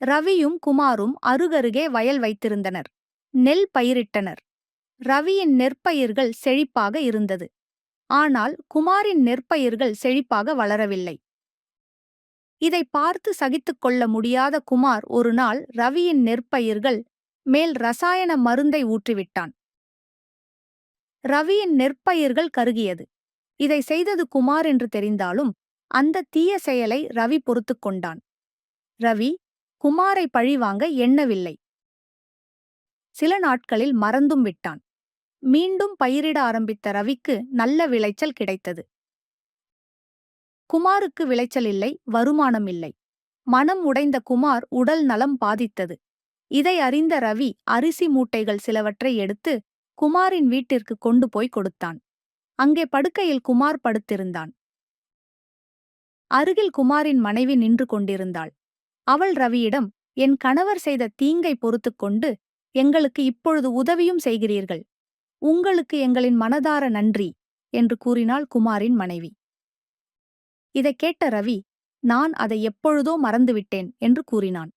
ரவியும் குமாரும் அருகருகே வயல் வைத்திருந்தனர். நெல் பயிரிட்டனர். ரவியின் நெற்பயிர்கள் செழிப்பாக இருந்தது. ஆனால் குமாரின் நெற்பயிர்கள் செழிப்பாக வளரவில்லை. இதை பார்த்து சகித்துக் கொள்ள முடியாத குமார் ஒரு நாள் ரவியின் நெற்பயிர்கள் மேல் ரசாயன மருந்தை ஊற்றிவிட்டான். ரவியின் நெற்பயிர்கள் கருகியது. இதை செய்தது குமார் என்று தெரிந்தாலும் அந்த தீய செயலை ரவி பொறுத்துக் கொண்டான். ரவி குமாரை பழிவாங்க எண்ணவில்லை. சில நாட்களில் மறந்தும் விட்டான். மீண்டும் பயிரிட ஆரம்பித்த ரவிக்கு நல்ல விளைச்சல் கிடைத்தது. குமாருக்கு விளைச்சல் இல்லை வருமானம் இல்லை. மனம் உடைந்த குமார் உடல் நலம் பாதித்தது. இதை அறிந்த ரவி அரிசி மூட்டைகள் சிலவற்றை எடுத்து குமாரின் வீட்டிற்கு கொண்டு போய் கொடுத்தான். அங்கே படுக்கையில் குமார் படுத்திருந்தான். அருகில் குமாரின் மனைவி நின்று கொண்டிருந்தாள். அவள் ரவியிடம் என் கணவர் செய்த தீங்கை பொறுத்துக் கொண்டு எங்களுக்கு இப்பொழுது உதவியும் செய்கிறீர்கள். உங்களுக்கு எங்களின் மனதார நன்றி என்று கூறினாள் குமாரின் மனைவி. இதைக் கேட்ட ரவி நான் அதை எப்பொழுதோ மறந்துவிட்டேன் என்று கூறினான்.